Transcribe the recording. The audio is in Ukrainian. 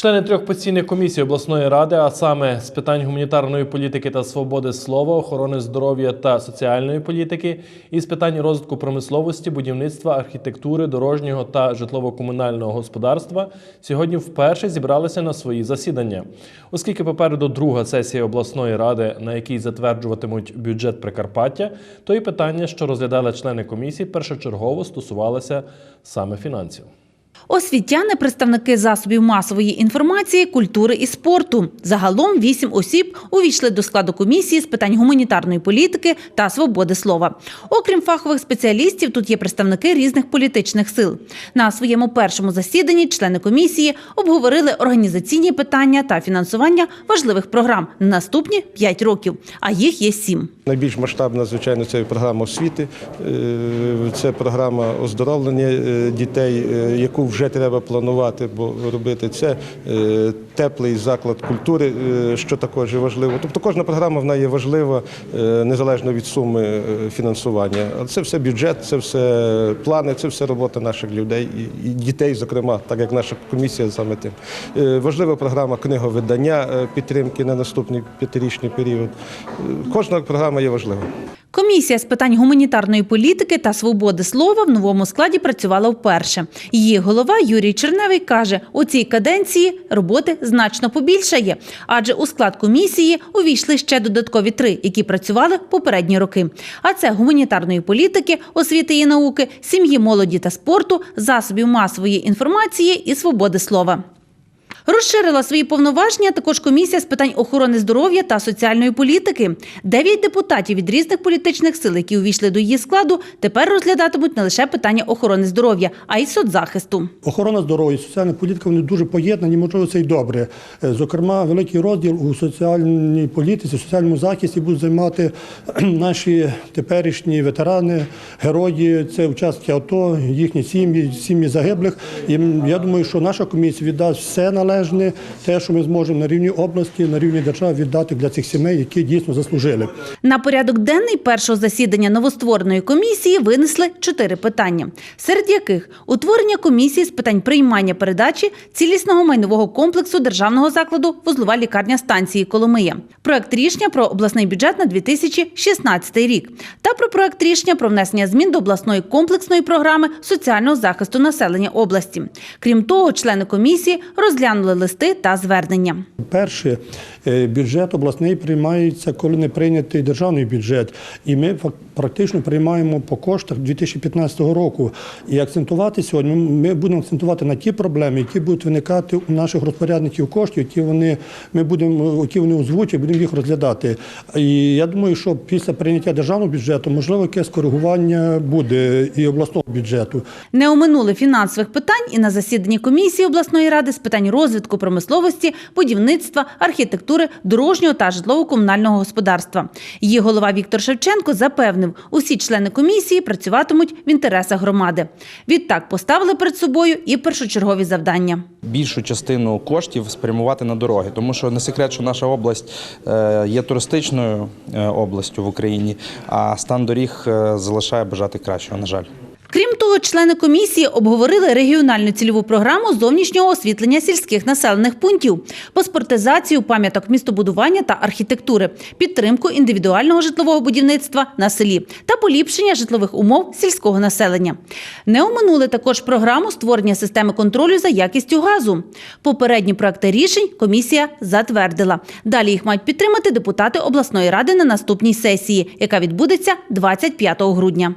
Члени трьох постійних комісій обласної ради, а саме з питань гуманітарної політики та свободи слова, охорони здоров'я та соціальної політики, і з питань розвитку промисловості, будівництва, архітектури, дорожнього та житлово-комунального господарства, сьогодні вперше зібралися на свої засідання. Оскільки попереду друга сесія обласної ради, на якій затверджуватимуть бюджет Прикарпаття, то і питання, що розглядали члени комісії, першочергово стосувалися саме фінансів. Освітяни, представники засобів масової інформації, культури і спорту. Загалом вісім осіб увійшли до складу комісії з питань гуманітарної політики та свободи слова. Окрім фахових спеціалістів, тут є представники різних політичних сил. На своєму першому засіданні члени комісії обговорили організаційні питання та фінансування важливих програм на наступні п'ять років, а їх є сім. Найбільш масштабна, звичайно, це програма освіти, е, це програма оздоровлення е, дітей, е, яку вже треба планувати, бо робити це е, теплий заклад культури, е, що також важливо. Тобто кожна програма вона є важлива е, незалежно від суми фінансування. Це все бюджет, це все плани, це все робота наших людей і- дітей, зокрема, так як наша комісія саме тим. Важлива програма книговидання підтримки на наступний п'ятирічний період. Кожна програма є важлива. Комісія з питань гуманітарної політики та свободи слова в новому складі працювала вперше. Її голова Юрій Черневий каже, у цій каденції роботи значно побільшає, адже у склад комісії увійшли ще додаткові три, які працювали попередні роки. А це гуманітарної політики, освіти і науки, сім'ї, молоді та спорту, засобів масової інформації і свободи слова. Розширила свої повноваження також комісія з питань охорони здоров'я та соціальної політики. Дев'ять депутатів від різних політичних сил, які увійшли до її складу, тепер розглядатимуть не лише питання охорони здоров'я, а й соцзахисту. Охорона здоров'я, соціальна політика вони дуже поєднані, можливо, це й добре. Е, Зокрема, великий розділ у соціальній політиці, соціальному захисті будуть займати наші теперішні ветерани, герої, це участки АТО, їхні сім'ї, сім'ї загиблих. І я думаю, що наша комісія віддасть все належне, те, що ми зможемо на рівні області, на рівні держави віддати для цих сімей, які дійсно заслужили. На порядок денний першого засідання новоствореної комісії винесли чотири питання, серед яких утворення комісії з питань приймання передачі цілісного майнового комплексу державного закладу вузлова лікарня станції Коломия, проект рішення про обласний бюджет на 2016 рік та про проект рішення про внесення змін до обласної комплексної програми соціального захисту населення області. Крім того, члени комісії розглянули листи та звернення. Перше, е, бюджет обласний приймається, коли не прийнятий державний бюджет. І ми практично приймаємо по коштах 2015 року. І акцентувати сьогодні ми будемо акцентувати на ті проблеми, які будуть виникати у наших розпорядників коштів, які вони ми будемо, які вони озвучать, будемо їх розглядати. І я думаю, що після прийняття державного бюджету можливо якесь коригування буде і обласного бюджету. Не оминули фінансових питань і на засіданні комісії обласної ради з питань розвитку промисловості, будівництва, архітектури, дорожнього та житлово-комунального господарства. Її голова Віктор Шевченко запевнив, усі члени комісії працюватимуть в інтересах громади. Відтак поставили перед собою і першочергові завдання. більшу частину коштів спрямувати на дороги, тому що не секрет, що наша область е, є туристичною е, областю в Україні, а стан доріг е, залишає бажати кращого, на жаль. Крім того, члени комісії обговорили регіональну цільову програму зовнішнього освітлення сільських населених пунктів, паспортизацію пам'яток містобудування та архітектури, підтримку індивідуального житлового будівництва на селі та поліпшення житлових умов сільського населення. Не оминули також програму створення системи контролю за якістю газу. Попередні проекти рішень комісія затвердила. Далі їх мають підтримати депутати обласної ради на наступній сесії, яка відбудеться 25 грудня.